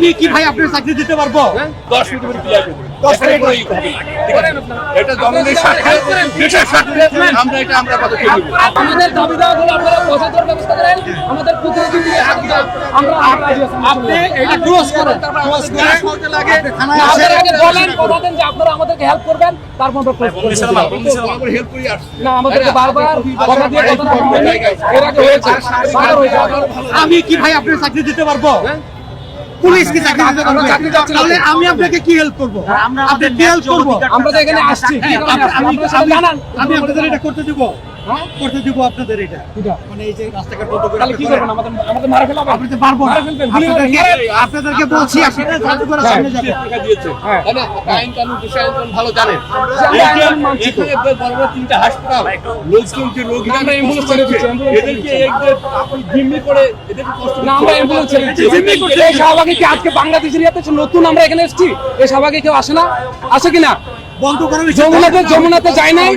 আমি কি ভাই আপনার চাকরি দিতে পারব দশ মিনিট করে ক্লিয়ার আমাদের দাবি আপনারা ব্যবস্থা করেন আমাদের প্রতিনিধি আমরা। আপনি এটা ক্লোজ করেন ক্লোজ করে লাগে থানায় আসেন আগে বলেন কথা দেন যে আপনারা আমাদেরকে হেল্প করবেন তারপর আমরা close করব। হেল্প করি না আমাদেরকে বারবার কথা দিয়ে কথা এর আগে হয়েছে আমি কি ভাই আপনার চাকরি দিতে পারব পুলিশ কি। তাহলে আমি আপনাকে কি হেল্প করব? আপনি কি হেল্প করব? আমরা তো এখানে আসছি। আমি আপনাদের এটা করতে দিব। হ্যাঁ? করতে দিব আপনাদের এটা। এটা। মানে এই যে রাস্তাঘাট বন্ধ করে তাহলে কি করবেন? আমাদের আমাদের মারা ফেলা আপনি তো পারব মারা ফেলবেন, আপনাদেরকে আপনাদেরকে বলছি আপনারা জাদু করে সামনে যাবেন টাকা দিয়েছে। হ্যাঁ। আইন কানুন দেশে আইন ভালো জানেন। আমরা এই যে আইন মানছি তো। এখানে বড় বড় তিনটা হাসপাতাল। লোকজন যে রোগী আমরা ambulance ছেড়ে দিচ্ছি, এদেরকে একদের আপনি জিম্মি করে এদেরকে কষ্ট না আমরা অ্যাম্বুলেন্স ছেড়ে দিচ্ছি জিম্মি করতে শাহবাগে কি আজকে বাংলাদেশের ইয়াতে নতুন আমরা এখানে এসেছি? এই শাহবাগে কেউ আসে না? আসে কিনা যমুনাতে যমুনাতে যায় নাই।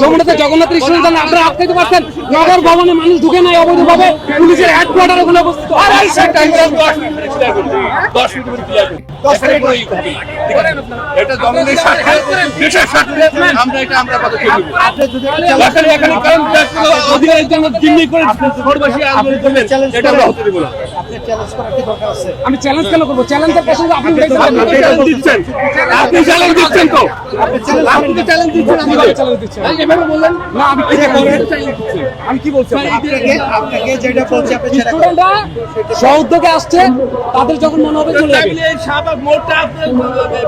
যমুনাতে জগন্নাথ রেস্টুরেন্ট আপনারা আটকাইতে পারতেন নগর ভবনে মানুষ ঢুকে নাই অবৈধভাবে। পুলিশের হেডকোয়ার্টার ওখানে অবস্থিত অধিকারের জন্য জিম্মি করে ভোটবাসী আন্দোলন এটা আমরা হতে দেব না। আপনি চ্যালেঞ্জ করার কি দরকার আছে? আমি চ্যালেঞ্জ কেন করব? চ্যালেঞ্জের প্রসঙ্গে আপনি উঠাইতে পারেন না। আপনি চ্যালেঞ্জ দিচ্ছেন। আপনি চ্যালেঞ্জ দিচ্ছেন তো। আপনি তো চ্যালেঞ্জ দিচ্ছেন কীভাবে চ্যালেঞ্জ দিচ্ছেন। এভাবে বললেন? না আমি কি বলছি? আমি কি বলছি? আপনাকে আপনাকে যেটা বলছি আপনি স্টুডেন্টরা স্ব-উদ্যোগে আসছে তাদের যখন মনে হবে চলে যাবে। শাহবাগ মোড়টা আপনার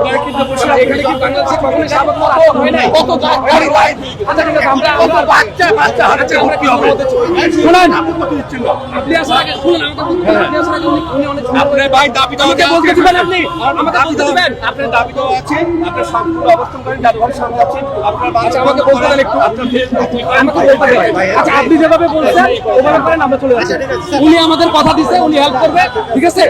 ব্যাংকে বসে এখানে কি বাংলাদেশে কখনো শাহবাগ মোড় আসতে হয় নাই? কত গাড়ি লাইট আচ্ছা ঠিক আছে আমরা কত বাচ্চা বাচ্চা হাঁটছে আমরা কি হবে? শুনেন। আপনি কত দিচ্ছেন আপনি আসার আগে শুনুন আমাকে আপনি আসার আগে উনি- উনি অনেক আপনার ভাই দাবি দেওয়া আমাকে বলতে দিবেন আপনি? আমাকে দাবি বলতে আপনার দাবি দেওয়া আছে আপনার সম্পূর্ণ অবস্থান আচ্ছা আমাকে বলতে দেন একটু। আমাকে বলতে দেন আচ্ছা আপনি যেভাবে বলছেন ওভাবে করেন আমরা চলে যাচ্ছি। উনি আমাদের কথা দিছে উনি হেল্প করবে ঠিক আছে?